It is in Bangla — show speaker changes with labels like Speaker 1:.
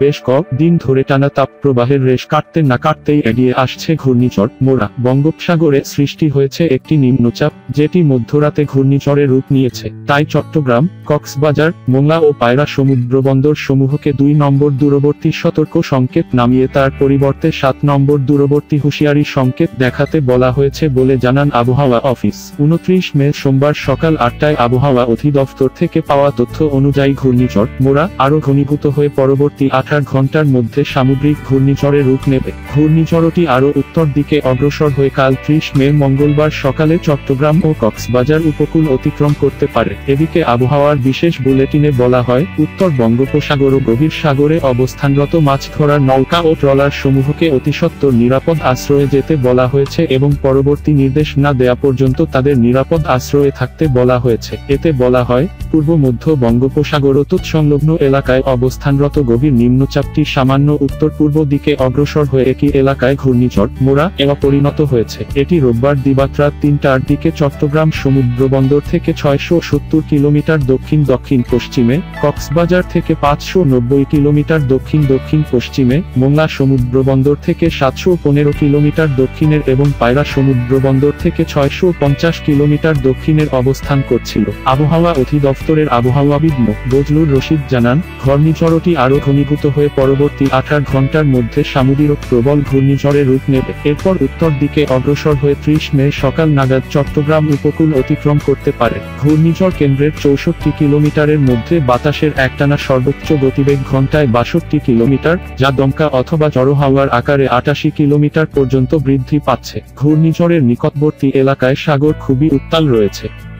Speaker 1: বেশ ক দিন ধরে টানা তাপপ্রবাহের রেশ কাটতে না কাটতেই এগিয়ে আসছে ঘূর্ণিঝড় মোরা। বঙ্গোপসাগরে সৃষ্টি হয়েছে একটি নিম্নচাপ, যেটি মধ্যরাতে ঘূর্ণিঝড়ে রূপ নিয়েছে। তাই চট্টগ্রাম, কক্সবাজার, মোংলা ও পায়রা সমুদ্রবন্দর সমূহকে দুই নম্বর দূরবর্তী সতর্ক সংকেত নামিয়ে তার পরিবর্তে সাত নম্বর দূরবর্তী হুঁশিয়ারি সংকেত দেখাতে বলা হয়েছে বলে জানান আবহাওয়া অফিস। উনত্রিশ মে সোমবার সকাল আটটায় আবহাওয়া অধিদপ্তর থেকে পাওয়া তথ্য অনুযায়ী ঘূর্ণিঝড় মোরা আরও ঘনীভূত হয়ে পরবর্তী আঠাশ ঘণ্টার মধ্যে সামুদ্রিক ঘূর্ণিঝড়ে রূপ নেবে। ঘূর্ণিঝড়টি আরও উত্তর দিকে অগ্রসর হয়ে কাল ত্রিশ মে মঙ্গলবার সকালে চট্টগ্রাম ও কক্সবাজার উপকূল অতিক্রম করতে পারে। এদিকে আবহাওয়ার বিশেষ বুলেটিনে বলা হয়, উত্তর বঙ্গোপসাগর ও গভীর সাগরে অবস্থানরত মাছ ধরার নৌকা ও ট্রলার সমূহকে অতিসত্বর নিরাপদ আশ্রয়ে যেতে বলা হয়েছে এবং পরবর্তী নির্দেশ না দেয়া পর্যন্ত তাদের নিরাপদ আশ্রয়ে থাকতে বলা হয়েছে। এতে বলা হয়, পূর্ব মধ্য বঙ্গোপসাগর ও তৎসংলগ্ন এলাকায় অবস্থানরত গভীর নিম্নচাপটি সামান্য উত্তর পূর্ব দিকে অগ্রসর হয়ে একই এলাকায় ঘূর্ণিঝড় মোরা এবা পরিণত হয়েছে। এটি রোববার দিবাত্রাত তিনটার দিকে চট্টগ্রাম সমুদ্র বন্দর থেকে ছয়শো সত্তর কিলোমিটার দক্ষিণ দক্ষিণ পশ্চিমে, কক্সবাজার থেকে পাঁচশো নব্বই কিলোমিটার দক্ষিণ দক্ষিণ পশ্চিমে, মোংলা সমুদ্র বন্দর থেকে সাতশো পনেরো কিলোমিটার দক্ষিণের এবং পায়রা সমুদ্র বন্দর থেকে ছয়শো পঞ্চাশ কিলোমিটার দক্ষিণের অবস্থান করছিল। আবহাওয়া অধিদপ্তরের আবহাওয়াবিদ বজলুর রশিদ জানান, ঘূর্ণিঝড়টি আরও ঘনীভূত হয়ে পরবর্তী আঠাশ ঘণ্টার মধ্যে সামুদ্রিক প্রবল ঘূর্ণিঝড়ে রূপ নেবে। এরপর উত্তর দিকে অগ্রসর হয়ে ত্রিশ মে সকাল নাগাদ চট্টগ্রাম উপকূল অতিক্রম করতে পারে। ঘূর্ণিঝড় কেন্দ্রের চৌষট্টি কিলোমিটারের মধ্যে বাতাসের একটানা সর্বোচ্চ গতিবেগ ঘন্টায় বাষট্টি কিলোমিটার, যা দমকা অথবা জড়ো হাওয়ার আকারে আটাশি কিলোমিটার পর্যন্ত বৃদ্ধি পাচ্ছে। ঘূর্ণিঝড়ের নিকটবর্তী এলাকায় সাগর খুবই উত্তাল রয়েছে।